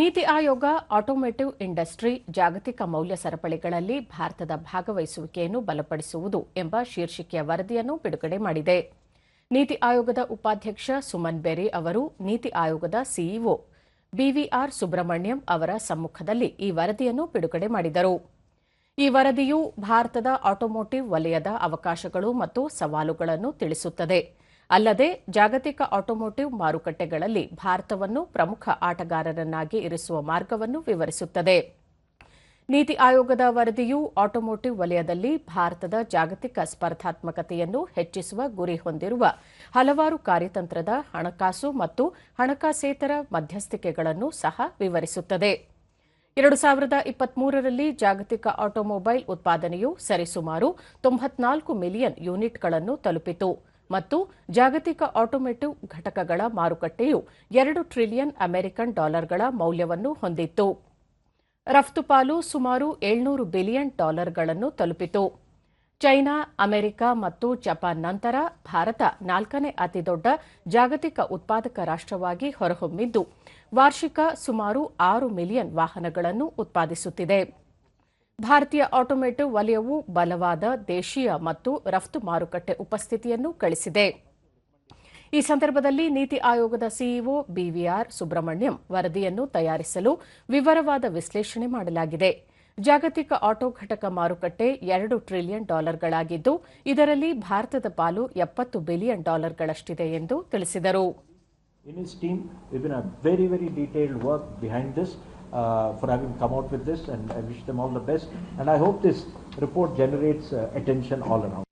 NITI Aayog, automotive industry, ಜಾಗತಿಕ ಮೌಲ್ಯ ಸರಪಳಿಗಳಲ್ಲಿ ಭಾರತದ ಭಾಗವಹಿಸುವಿಕೆಯನ್ನು ಬಲಪಡಿಸುವುದು ಎಂಬ ಶೀರ್ಷಿಕೆಯ ವರದಿಯನ್ನು ಬಿಡುಗಡೆ ಮಾಡಿದೆ. ನೀತಿ ಆಯೋಗದ ಉಪಾಧ್ಯಕ್ಷ ಸುಮನ್ ಬೆರಿ ಅವರು, ನೀತಿ ಆಯೋಗದ ಸಿಇಒ ಬಿವಿಆರ್ ಸುಬ್ರಹ್ಮಣ್ಯಂ ಅವರ ಸಮ್ಮುಖದಲ್ಲಿ ಈ ವರದಿಯನ್ನು ಬಿಡುಗಡೆ ಮಾಡಿದರು. ಈ ವರದಿಯು ಭಾರತದ ಆಟೋಮೋಟಿವ್ ವಲಯದ ಅವಕಾಶಗಳು ಮತ್ತು ಸವಾಲುಗಳನ್ನು ತಿಳಿಸುತ್ತದೆ. ಅಲ್ಲದೆ ಜಾಗತಿಕ ಆಟೋಮೋಟಿವ್ ಮಾರುಕಟ್ಟೆಗಳಲ್ಲಿ ಭಾರತವನ್ನು ಪ್ರಮುಖ ಆಟಗಾರರನ್ನಾಗಿ ಇರಿಸುವ ಮಾರ್ಗವನ್ನು ವಿವರಿಸುತ್ತದೆ. ನೀತಿ ಆಯೋಗದ ವರದಿಯು ಆಟೋಮೋಟಿವ್ ವಲಯದಲ್ಲಿ ಭಾರತದ ಜಾಗತಿಕ ಸ್ಪರ್ಧಾತ್ಮಕತೆಯನ್ನು ಹೆಚ್ಚಿಸುವ ಗುರಿ ಹೊಂದಿರುವ ಹಲವಾರು ಕಾರ್ಯತಂತ್ರದ ಹಣಕಾಸು ಮತ್ತು ಹಣಕಾಸೇತರ ಮಧ್ಯಸ್ಥಿಕೆಗಳನ್ನು ಸಹ ವಿವರಿಸುತ್ತದೆ. ಎರಡು ಸಾವಿರದ ಇಪ್ಪತ್ಮೂರರಲ್ಲಿ ಜಾಗತಿಕ ಆಟೋಮೊಬೈಲ್ ಉತ್ಪಾದನೆಯು ಸರಿಸುಮಾರು ತೊಂಬತ್ನಾಲ್ಕು ಮಿಲಿಯನ್ ಯೂನಿಟ್ಗಳನ್ನು ತಲುಪಿತು. ಮತ್ತು ಜಾಗತಿಕ ಆಟೋಮೇಟಿವ್ ಘಟಕಗಳ ಮಾರುಕಟ್ಟೆಯು ಎರಡು ಟ್ರಿಲಿಯನ್ ಅಮೆರಿಕನ್ ಡಾಲರ್ಗಳ ಮೌಲ್ಯವನ್ನು ಹೊಂದಿತ್ತು. ರಫ್ತು ಪಾಲು ಸುಮಾರು ಏಳ್ನೂರು ಬಿಲಿಯನ್ ಡಾಲರ್ಗಳನ್ನು ತಲುಪಿತು. ಚೈನಾ, ಅಮೆರಿಕ ಮತ್ತು ಜಪಾನ್ ನಂತರ ಭಾರತ ನಾಲ್ಕನೇ ಅತಿದೊಡ್ಡ ಜಾಗತಿಕ ಉತ್ಪಾದಕ ರಾಷ್ಟವಾಗಿ ಹೊರಹೊಮ್ಮಿದ್ದು, ವಾರ್ಷಿಕ ಸುಮಾರು ಆರು ಮಿಲಿಯನ್ ವಾಹನಗಳನ್ನು ಉತ್ಪಾದಿಸುತ್ತಿದೆ. ಭಾರತೀಯ ಆಟೋಮೇಟಿವ್ ವಲಯವು ಬಲವಾದ ದೇಶೀಯ ಮತ್ತು ರಫ್ತು ಮಾರುಕಟ್ಟೆ ಉಪಸ್ಥಿತಿಯನ್ನು ಗಳಿಸಿದೆ. ಈ ಸಂದರ್ಭದಲ್ಲಿ ನೀತಿ ಆಯೋಗದ ಸಿಇಒ ಬಿವಿಆರ್ ಸುಬ್ರಹ್ಮಣ್ಯಂ ವರದಿಯನ್ನು ತಯಾರಿಸಲು ವಿವರವಾದ ವಿಶ್ಲೇಷಣೆ ಮಾಡಲಾಗಿದೆ. ಜಾಗತಿಕ ಆಟೋ ಘಟಕ ಮಾರುಕಟ್ಟೆ ಎರಡು ಟ್ರಿಲಿಯನ್ ಡಾಲರ್ಗಳಾಗಿದ್ದು, ಇದರಲ್ಲಿ ಭಾರತದ ಪಾಲು ಎಪ್ಪತ್ತು ಬಿಲಿಯನ್ ಡಾಲರ್ಗಳಷ್ಟಿದೆ ಎಂದು ತಿಳಿಸಿದರು. Uh, for having come out with this, and I wish them all the best. And I hope this report generates uh, attention all around.